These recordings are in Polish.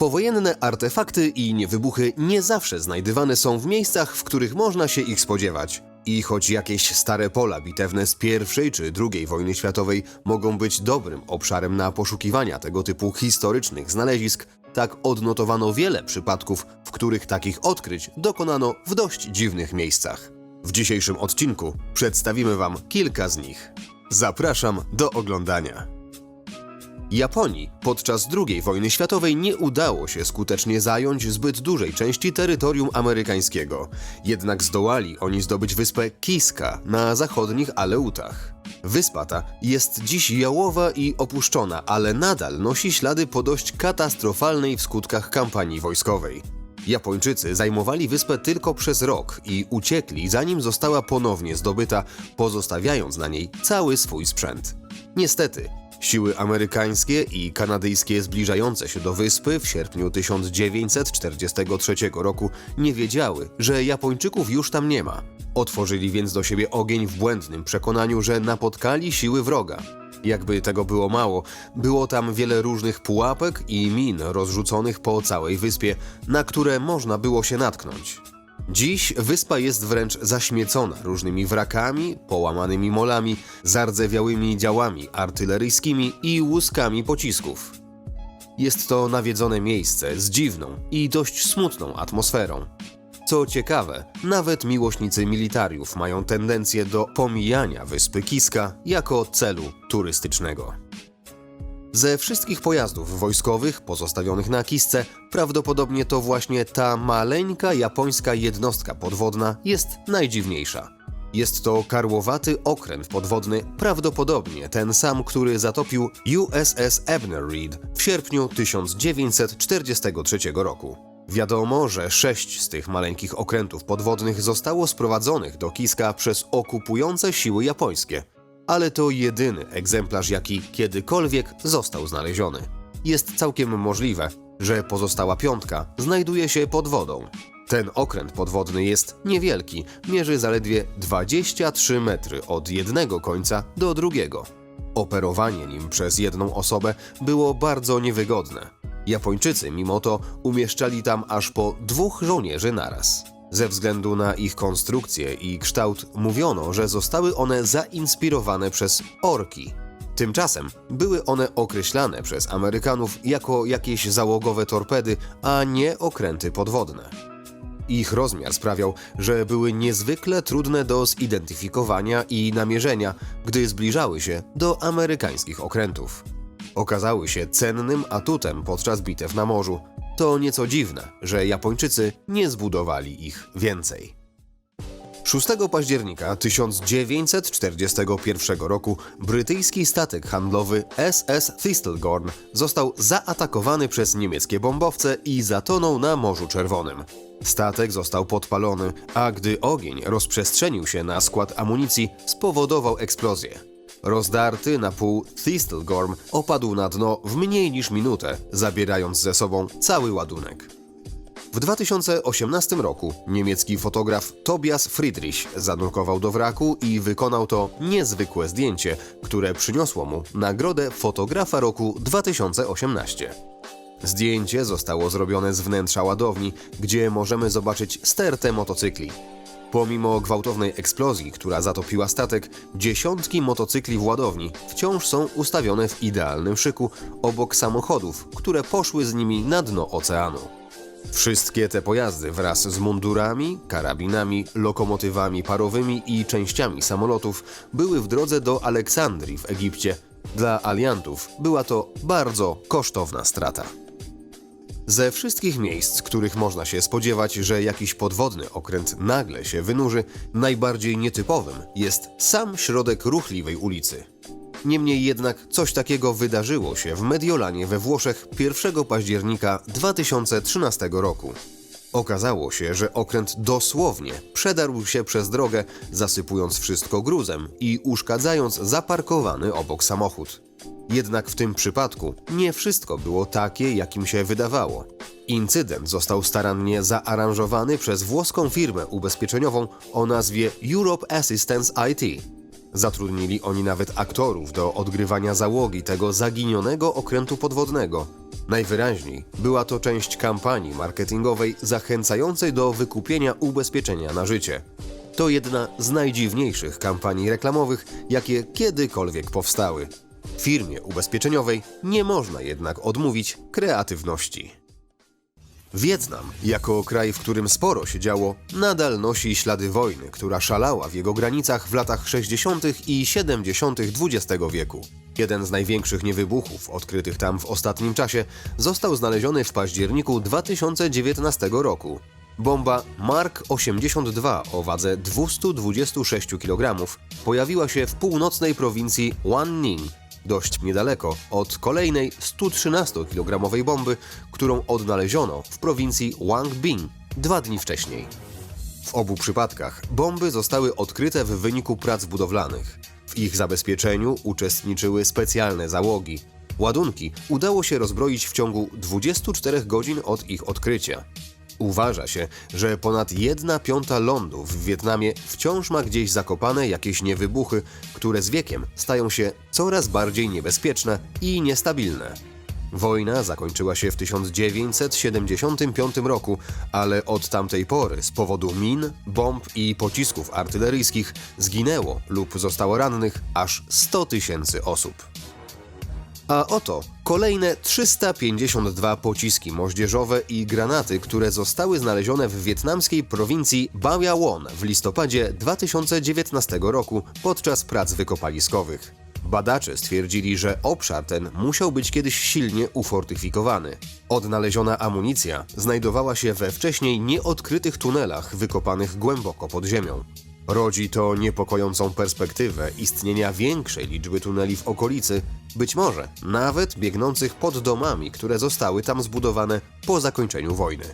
Powojenne artefakty i niewybuchy nie zawsze znajdywane są w miejscach, w których można się ich spodziewać. I choć jakieś stare pola bitewne z I czy II wojny światowej mogą być dobrym obszarem na poszukiwania tego typu historycznych znalezisk, tak odnotowano wiele przypadków, w których takich odkryć dokonano w dość dziwnych miejscach. W dzisiejszym odcinku przedstawimy Wam kilka z nich. Zapraszam do oglądania. Japonii podczas II wojny światowej nie udało się skutecznie zająć zbyt dużej części terytorium amerykańskiego. Jednak zdołali oni zdobyć wyspę Kiska na zachodnich Aleutach. Wyspa ta jest dziś jałowa i opuszczona, ale nadal nosi ślady po dość katastrofalnej w skutkach kampanii wojskowej. Japończycy zajmowali wyspę tylko przez rok i uciekli, zanim została ponownie zdobyta, pozostawiając na niej cały swój sprzęt. Niestety, siły amerykańskie i kanadyjskie zbliżające się do wyspy w sierpniu 1943 roku nie wiedziały, że Japończyków już tam nie ma. Otworzyli więc do siebie ogień w błędnym przekonaniu, że napotkali siły wroga. Jakby tego było mało, było tam wiele różnych pułapek i min rozrzuconych po całej wyspie, na które można było się natknąć. Dziś wyspa jest wręcz zaśmiecona różnymi wrakami, połamanymi molami, zardzewiałymi działami artyleryjskimi i łuskami pocisków. Jest to nawiedzone miejsce z dziwną i dość smutną atmosferą. Co ciekawe, nawet miłośnicy militariów mają tendencję do pomijania wyspy Kiska jako celu turystycznego. Ze wszystkich pojazdów wojskowych pozostawionych na Kisce, prawdopodobnie to właśnie ta maleńka japońska jednostka podwodna jest najdziwniejsza. Jest to karłowaty okręt podwodny, prawdopodobnie ten sam, który zatopił USS Abner Reed w sierpniu 1943 roku. Wiadomo, że sześć z tych maleńkich okrętów podwodnych zostało sprowadzonych do Kiska przez okupujące siły japońskie, ale to jedyny egzemplarz, jaki kiedykolwiek został znaleziony. Jest całkiem możliwe, że pozostała piątka znajduje się pod wodą. Ten okręt podwodny jest niewielki, mierzy zaledwie 23 metry od jednego końca do drugiego. Operowanie nim przez jedną osobę było bardzo niewygodne. Japończycy mimo to umieszczali tam aż po dwóch żołnierzy naraz. Ze względu na ich konstrukcję i kształt mówiono, że zostały one zainspirowane przez orki. Tymczasem były one określane przez Amerykanów jako jakieś załogowe torpedy, a nie okręty podwodne. Ich rozmiar sprawiał, że były niezwykle trudne do zidentyfikowania i namierzenia, gdy zbliżały się do amerykańskich okrętów. Okazały się cennym atutem podczas bitew na morzu. To nieco dziwne, że Japończycy nie zbudowali ich więcej. 6 października 1941 roku brytyjski statek handlowy SS Thistlegorn został zaatakowany przez niemieckie bombowce i zatonął na Morzu Czerwonym. Statek został podpalony, a gdy ogień rozprzestrzenił się na skład amunicji, spowodował eksplozję. Rozdarty na pół Thistlegorm opadł na dno w mniej niż minutę, zabierając ze sobą cały ładunek. W 2018 roku niemiecki fotograf Tobias Friedrich zanurkował do wraku i wykonał to niezwykłe zdjęcie, które przyniosło mu nagrodę fotografa roku 2018. Zdjęcie zostało zrobione z wnętrza ładowni, gdzie możemy zobaczyć stertę motocykli. Pomimo gwałtownej eksplozji, która zatopiła statek, dziesiątki motocykli w ładowni wciąż są ustawione w idealnym szyku obok samochodów, które poszły z nimi na dno oceanu. Wszystkie te pojazdy wraz z mundurami, karabinami, lokomotywami parowymi i częściami samolotów były w drodze do Aleksandrii w Egipcie. Dla aliantów była to bardzo kosztowna strata. Ze wszystkich miejsc, których można się spodziewać, że jakiś podwodny okręt nagle się wynurzy, najbardziej nietypowym jest sam środek ruchliwej ulicy. Niemniej jednak coś takiego wydarzyło się w Mediolanie we Włoszech 1 października 2013 roku. Okazało się, że okręt dosłownie przedarł się przez drogę, zasypując wszystko gruzem i uszkadzając zaparkowany obok samochód. Jednak w tym przypadku nie wszystko było takie, jakim się wydawało. Incydent został starannie zaaranżowany przez włoską firmę ubezpieczeniową o nazwie Europe Assistance IT. Zatrudnili oni nawet aktorów do odgrywania załogi tego zaginionego okrętu podwodnego. Najwyraźniej była to część kampanii marketingowej zachęcającej do wykupienia ubezpieczenia na życie. To jedna z najdziwniejszych kampanii reklamowych, jakie kiedykolwiek powstały. Firmie ubezpieczeniowej nie można jednak odmówić kreatywności. Wietnam, jako kraj, w którym sporo się działo, nadal nosi ślady wojny, która szalała w jego granicach w latach 60. i 70. XX wieku. Jeden z największych niewybuchów odkrytych tam w ostatnim czasie został znaleziony w październiku 2019 roku. Bomba Mark 82 o wadze 226 kg pojawiła się w północnej prowincji Wanning, dość niedaleko od kolejnej 113-kilogramowej bomby, którą odnaleziono w prowincji Wangbin dwa dni wcześniej. W obu przypadkach bomby zostały odkryte w wyniku prac budowlanych. W ich zabezpieczeniu uczestniczyły specjalne załogi. Ładunki udało się rozbroić w ciągu 24 godzin od ich odkrycia. Uważa się, że ponad 1 piąta lądu w Wietnamie wciąż ma gdzieś zakopane jakieś niewybuchy, które z wiekiem stają się coraz bardziej niebezpieczne i niestabilne. Wojna zakończyła się w 1975 roku, ale od tamtej pory z powodu min, bomb i pocisków artyleryjskich zginęło lub zostało rannych aż 100 tysięcy osób. A oto kolejne 352 pociski moździerzowe i granaty, które zostały znalezione w wietnamskiej prowincji Bao Won w listopadzie 2019 roku podczas prac wykopaliskowych. Badacze stwierdzili, że obszar ten musiał być kiedyś silnie ufortyfikowany. Odnaleziona amunicja znajdowała się we wcześniej nieodkrytych tunelach wykopanych głęboko pod ziemią. Rodzi to niepokojącą perspektywę istnienia większej liczby tuneli w okolicy, być może nawet biegnących pod domami, które zostały tam zbudowane po zakończeniu wojny.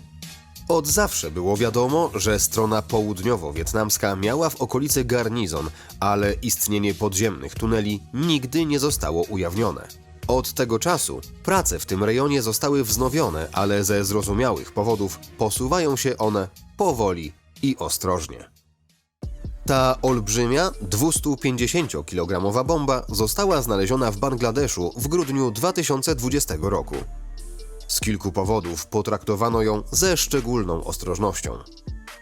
Od zawsze było wiadomo, że strona południowo-wietnamska miała w okolicy garnizon, ale istnienie podziemnych tuneli nigdy nie zostało ujawnione. Od tego czasu prace w tym rejonie zostały wznowione, ale ze zrozumiałych powodów posuwają się one powoli i ostrożnie. Ta olbrzymia, 250-kilogramowa bomba została znaleziona w Bangladeszu w grudniu 2020 roku. Z kilku powodów potraktowano ją ze szczególną ostrożnością.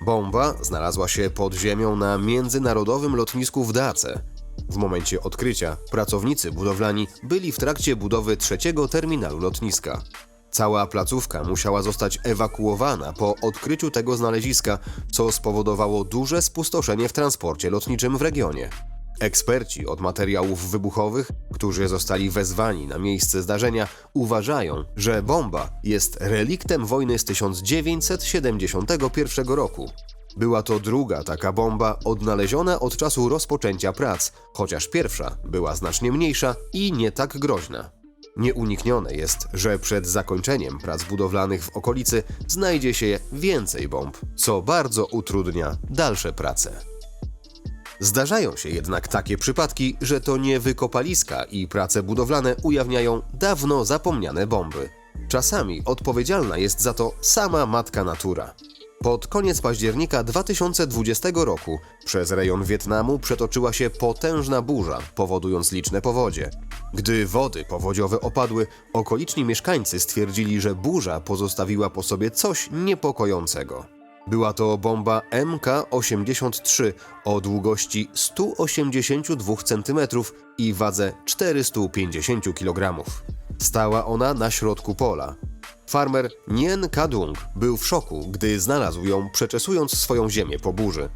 Bomba znalazła się pod ziemią na międzynarodowym lotnisku w Dace. W momencie odkrycia pracownicy budowlani byli w trakcie budowy trzeciego terminalu lotniska. Cała placówka musiała zostać ewakuowana po odkryciu tego znaleziska, co spowodowało duże spustoszenie w transporcie lotniczym w regionie. Eksperci od materiałów wybuchowych, którzy zostali wezwani na miejsce zdarzenia, uważają, że bomba jest reliktem wojny z 1971 roku. Była to druga taka bomba odnaleziona od czasu rozpoczęcia prac, chociaż pierwsza była znacznie mniejsza i nie tak groźna. Nieuniknione jest, że przed zakończeniem prac budowlanych w okolicy znajdzie się więcej bomb, co bardzo utrudnia dalsze prace. Zdarzają się jednak takie przypadki, że to nie wykopaliska i prace budowlane ujawniają dawno zapomniane bomby. Czasami odpowiedzialna jest za to sama matka natura. Pod koniec października 2020 roku przez rejon Wietnamu przetoczyła się potężna burza, powodując liczne powodzie. Gdy wody powodziowe opadły, okoliczni mieszkańcy stwierdzili, że burza pozostawiła po sobie coś niepokojącego. Była to bomba MK-83 o długości 182 cm i wadze 450 kg. Stała ona na środku pola. Farmer Nien Kadung był w szoku, gdy znalazł ją przeczesując swoją ziemię po burzy.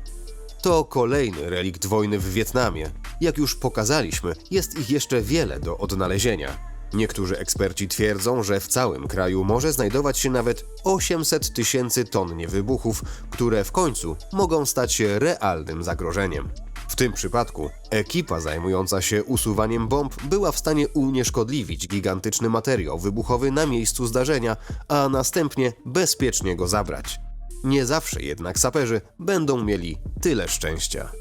To kolejny relikt wojny w Wietnamie. Jak już pokazaliśmy, jest ich jeszcze wiele do odnalezienia. Niektórzy eksperci twierdzą, że w całym kraju może znajdować się nawet 800 tysięcy ton niewybuchów, które w końcu mogą stać się realnym zagrożeniem. W tym przypadku ekipa zajmująca się usuwaniem bomb była w stanie unieszkodliwić gigantyczny materiał wybuchowy na miejscu zdarzenia, a następnie bezpiecznie go zabrać. Nie zawsze jednak saperzy będą mieli tyle szczęścia.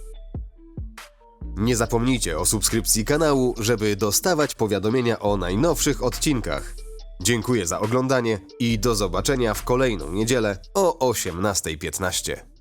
Nie zapomnijcie o subskrypcji kanału, żeby dostawać powiadomienia o najnowszych odcinkach. Dziękuję za oglądanie i do zobaczenia w kolejną niedzielę o 18.15.